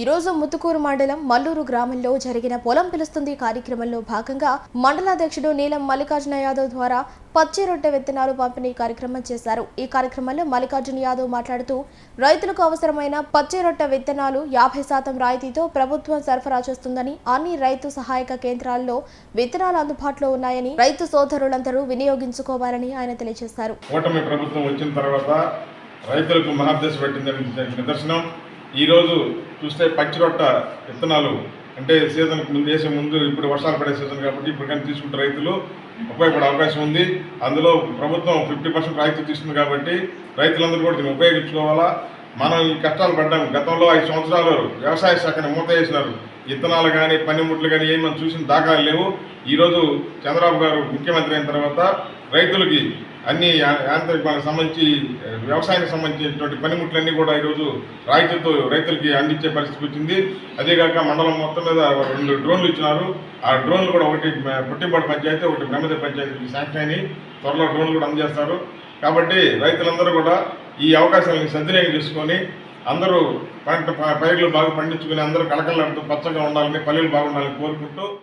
ఈరోజు ముత్తుకూరు మండలం మల్లూరు గ్రామంలో జరిగిన పొలం పిలుస్తుంది కార్యక్రమంలో భాగంగా మండలాధ్యక్షుడు నీలం మల్లికార్జున యాదవ్ ద్వారా పచ్చి రొట్టె విత్తనాలు పంపిణీ కార్యక్రమం చేశారు. ఈ కార్యక్రమంలో మల్లికార్జున యాదవ్ మాట్లాడుతూ రైతులకు అవసరమైన పచ్చి రొట్టె విత్తనాలు యాభై శాతం రాయితీతో ప్రభుత్వం సరఫరా చేస్తుందని అన్ని రైతు సహాయక కేంద్రాల్లో విత్తనాలు అందుబాటులో ఉన్నాయని రైతు సోదరులందరూ వినియోగించుకోవాలని ఆయన తెలియజేశారు. ప్రభుత్వం వచ్చిన తర్వాత రైతులకు మహాదశ పెట్టిందని నిదర్శనం. ఈరోజు చూస్తే పచ్చి రొట్ట విత్తనాలు అంటే సీజన్కి ముందు వేసే ముందు ఇప్పుడు వర్షాలు పడే సీజన్ కాబట్టి ఇప్పుడు కానీ తీసుకుంటే రైతులు ఉపయోగపడే అవకాశం ఉంది. అందులో ప్రభుత్వం ఫిఫ్టీ పర్సెంట్ రాయితీ తీసుకుంది కాబట్టి రైతులందరూ కూడా దీన్ని ఉపయోగించుకోవాలా? మనం ఈ కష్టాలు పడ్డాం. గతంలో ఐదు సంవత్సరాలు వ్యవసాయ శాఖని మూత వేసినారు. విత్తనాలు కానీ పనిముట్లు కానీ ఏమి మనం చూసిన దాఖలాలు లేవు. ఈరోజు చంద్రబాబు గారు ముఖ్యమంత్రి అయిన తర్వాత రైతులకి అన్ని యాంత్రిక యాంత్రికాలకు సంబంధించి వ్యవసాయానికి సంబంధించినటువంటి పనిముట్లన్నీ కూడా ఈరోజు రాయితీతో రైతులకి అందించే పరిస్థితి వచ్చింది. అదేగాక మండలం మొత్తం మీద రెండు డ్రోన్లు ఇచ్చినారు. ఆ డ్రోన్లు కూడా ఒకటి మ- పుట్టింపాడు పంచాయతీ ఒకటి బ్రహ్మదేవ్ పంచాయతీకి శాంక్షన్ అయినాయి. త్వరలో డ్రోన్లు కూడా అందజేస్తారు. కాబట్టి రైతులందరూ కూడా ఈ అవకాశాలను సద్వినియోగం చేసుకొని అందరూ పంట ప- పైర్లు బాగా పండించుకుని అందరూ కలకలతో పచ్చగా ఉండాలని పల్లెలు బాగుండాలని కోరుకుంటూ